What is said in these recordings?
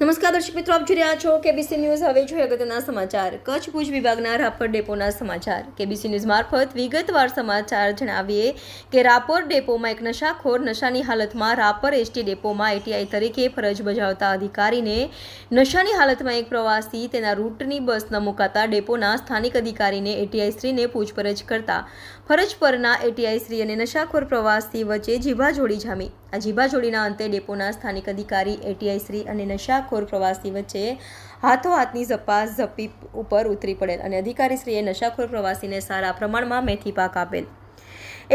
નમસ્કાર દર્શક મિત્રો, આપ જોઈ રહ્યા છો કેબીસી ન્યૂઝ હવે જોઈએ અગત્યના સમાચાર. કચ્છ ભુજ વિભાગના રાપર ડેપોના સમાચાર. કેબીસી ન્યૂઝ મારફત વિગતવાર સમાચાર જણાવીએ કે રાપર ડેપોમાં એક નશાખોર નશાની હાલતમાં રાપર એસટી ડેપોમાં એટીઆઈ તરીકે ફરજ બજાવતા અધિકારીને નશાની હાલતમાં એક પ્રવાસી તેના રૂટની બસ ન મુકાતા ડેપોના સ્થાનિક અધિકારીને એટીઆઈ શ્રીને પૂછપરછ કરતા. ફરજ પરના એટીઆઈ શ્રી અને નશાખોર પ્રવાસી વચ્ચે જીભાજોડી જામી. આ જીભાજોડીના અંતે ડેપોના સ્થાનિક અધિકારી, એટીઆઈ શ્રી અને નશાખોર પ્રવાસી વચ્ચે હાથો હાથની ઝપાસ ઝપી ઉપર ઉતરી પડેલ અને અધિકારીશ્રીએ નશાખોર પ્રવાસીને સારા પ્રમાણમાં મેથી પાક આપેલ.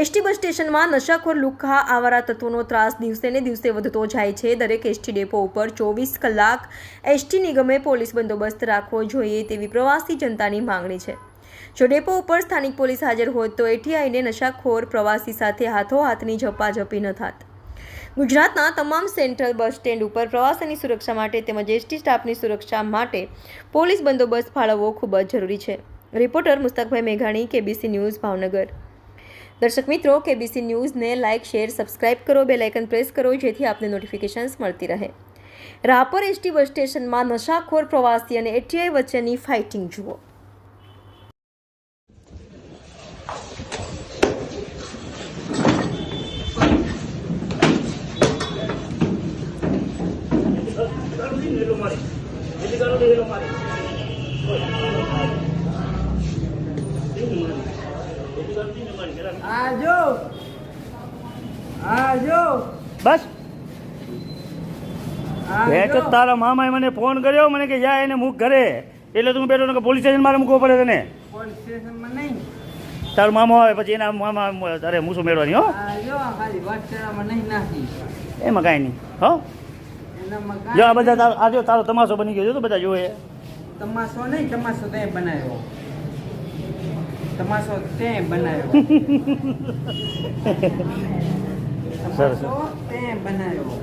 એસટી બસ સ્ટેશનમાં નશાખોર લુખ્ખા આવારા તત્વોનો ત્રાસ દિવસે ને દિવસે વધતો જાય છે. દરેક એસટી ડેપો ઉપર ચોવીસ કલાક એસટી નિગમે પોલીસ બંદોબસ્ત રાખવો જોઈએ તેવી પ્રવાસી જનતાની માંગણી છે. જો ડેપો ઉપર સ્થાનિક પોલીસ હાજર હોત તો એટીઆઈને નશાખોર પ્રવાસી સાથે હાથો હાથની ઝપાઝપી ન થાત. ગુજરાતના તમામ સેન્ટ્રલ બસ સ્ટેન્ડ ઉપર પ્રવાસીની સુરક્ષા માટે તેમજ એસટી સ્ટાફની સુરક્ષા માટે પોલીસ બંદોબસ્ત ફાળવવો ખૂબ જ જરૂરી છે. રિપોર્ટર મુસ્તકભાઈ મેઘાણી, કેબીસી ન્યૂઝ, ભાવનગર. દર્શક મિત્રો, કેબીસી ન્યૂઝને લાઇક, શેર, સબસ્ક્રાઇબ કરો બે લાઇકન પ્રેસ કરો, જેથી આપને નોટિફિકેશન્સ મળતી રહે. રાપર એસટી બસ સ્ટેશનમાં નશાખોર પ્રવાસી અને એટીઆઈ વચ્ચેની ફાઇટિંગ જુઓ. આજો આજો બસ. એ તો તારા મામાએ મને ફોન કર્યો મને કે યા એને મૂક ઘરે. એટલે તું બેઠો કે પોલીસ સ્ટેશન મારે મૂકવો પડે તને. પોલીસ સ્ટેશનમાં નહીં. તારો મામો આવે પછી એના મામા તારે મૂસું મેળવાની હો. આજો ખાલી વાટચારામાં નહીં નાખી. એમાં કાંઈ નહીં હો. જો આ બધા આ જો તારો તમાશો બની ગયો છે તો બધા જોવે. તમાશો નહીં તમાશો તે બનાવ્યો. તમાશો તે બનાવ્યો. સરસ. તે બનાવ્યો.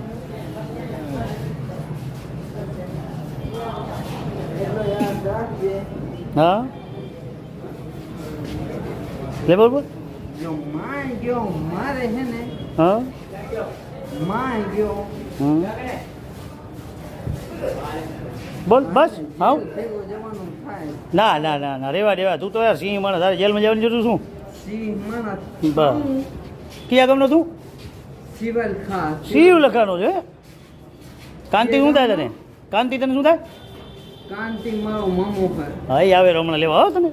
હા? લે બોલ બોલ. જો માય ગયો મારે છે ને હા? માય ગયો હમ. બોલ બસ થાય ના ના ના ના રેવા રેવા તું તો યાર સિંહ માણસ તારે જેલમાં જવાની જરૂર શું? બસ. ક્યાં ગમનો તું? શિવ લખાનો છે કાંતિ શું થાય તને? કાંતિ તને શું થાય? કાંતિ મારો મામો હા આવે હમણાં લેવા આવો તમે